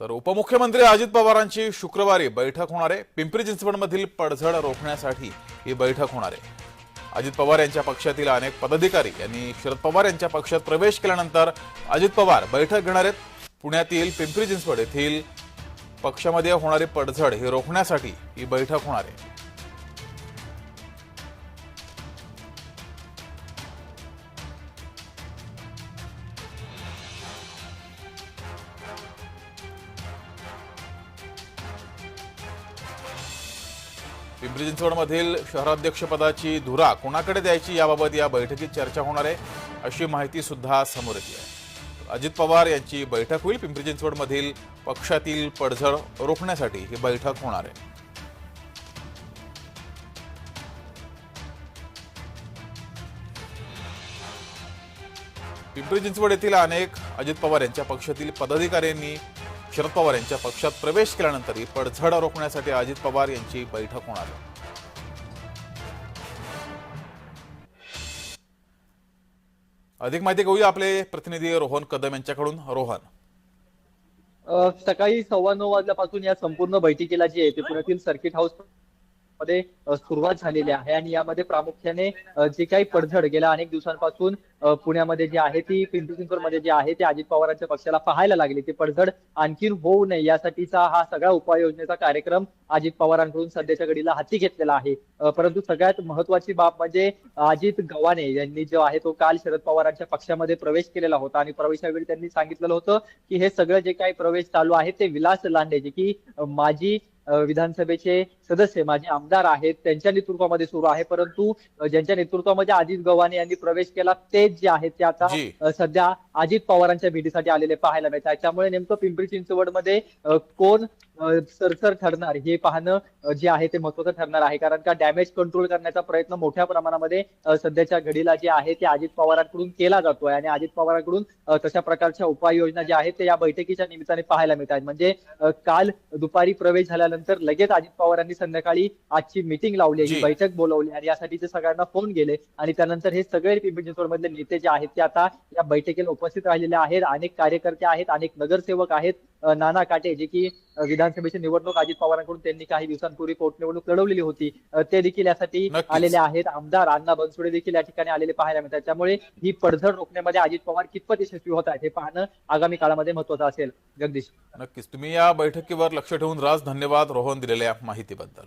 तर उपमुख्यमंत्री अजित पवारांची शुक्रवारी बैठक होणार आहे. पिंपरी चिंचवडमधील पडझड रोखण्यासाठी ही बैठक होणार आहे. अजित पवार यांच्या पक्षातील अनेक पदाधिकारी यांनी शरद पवार यांच्या पक्षात प्रवेश केल्यानंतर अजित पवार बैठक घेणार आहेत. पुण्यातील पिंपरी चिंचवड येथील पक्षामध्ये होणारी पडझड ही रोखण्यासाठी ही बैठक होणार आहे. पिंपरी चिंचवडमधील शहराध्यक्षपदाची धुरा कोणाकडे द्यायची याबाबत या बैठकीत चर्चा होणार आहे अशी माहिती सुद्धा समोर येते. आहे अजित पवार यांची बैठक होईल पिंपरी चिंचवडमधील पक्षातील पडझड रोखण्यासाठी ही बैठक होणार आहे. पिंपरी चिंचवड येथील अनेक अजित पवार यांच्या पक्षातील पदाधिकाऱ्यांनी शरद पवार यांच्या पक्षात प्रवेश केल्यानंतर ही पडझड रोखण्यासाठी अजित पवार यांची बैठक होणार अधिक माहिती घेऊया आपले प्रतिनिधी रोहन कदम यांच्याकडून. रोहन. सकाळी सव्वा नऊ वाजल्यापासून या संपूर्ण बैठकीला जी आहे ते पुण्यातील सर्किट हाऊस मध्ये सुरुवात झालेली आहे आणि यामध्ये प्रामुख्याने जे काही पडझड गेल्या अनेक दिवसांपासून पुण्यामध्ये जे आहे ती पिंपरी चिंचवडमध्ये जे आहे ते अजित पवारांच्या पक्षाला पाहायला लागली. ती पडझड आणखीन होऊ नये यासाठीचा हा सगळा उपाययोजनेचा कार्यक्रम अजित पवारांकडून सध्याच्या घडीला हाती घेतलेला आहे. परंतु सगळ्यात महत्वाची बाब म्हणजे अजित गव्हाणे यांनी जो आहे तो काल शरद पवारांच्या पक्षामध्ये प्रवेश केलेला होता आणि प्रवेशावेळी त्यांनी सांगितलेलं होतं की हे सगळं जे काही प्रवेश चालू आहे ते विलास लांडे जे की माजी विधानसभेचे सदस्य माजी आमदार आहेत त्यांच्या नेतृत्वामध्ये सुरू आहे. परंतु ज्यांच्या नेतृत्वामध्ये अजित गव्हाणे यांनी प्रवेश केला तेच जे आहेत ते आता सध्या अजित पवारांच्या भेटीसाठी आलेले पाहायला मिळत आहे त्यामुळे नेमकं पिंपरी चिंचवडमध्ये कोण सरसर ठरणार. हे पाहणं जे आहे ते महत्वाचं ठरणार आहे. कारण का डॅमेज कंट्रोल करण्याचा प्रयत्न मोठ्या प्रमाणामध्ये सध्याच्या घडीला जे आहे ते अजित पवारांकडून केला जातोय. आणि अजित पवारांकडून तशा प्रकारच्या उपाययोजना ज्या आहेत ते या बैठकीच्या निमित्ताने पाहायला मिळत आहेत म्हणजे काल दुपारी प्रवेश झाल्यानंतर लगेच अजित पवारांनी संध्याकाळी आजची मिटिंग लावली ही. बैठक बोलवली. आणि यासाठी ते सगळ्यांना फोन गेले आणि त्यानंतर हे सगळे पिंपरी चिंचवड मधले नेते जे आहेत ते आता या बैठकीला उपस्थित राहिलेले आहेत. अनेक कार्यकर्ते आहेत अनेक नगरसेवक आहेत. नाना काटे जे की विधानसभेची निवडणूक अजित पवारांकडून त्यांनी काही दिवसांपूर्वी पोटनिवडणूक लढवलेली होती. ते देखील यासाठी. आलेले आहेत. आमदार अण्णा बनसोडे देखील या ठिकाणी आलेले पाहायला मिळतात. त्यामुळे ही पडझड रोखण्यामध्ये अजित पवार कितपत यशस्वी होत आहेत हे पाहणं आगामी काळामध्ये महत्वाचं असेल. जगदीश. नक्कीच. तुम्ही या बैठकीवर लक्ष ठेवून राज धन्यवाद रोहन दिलेल्या माहितीबद्दल.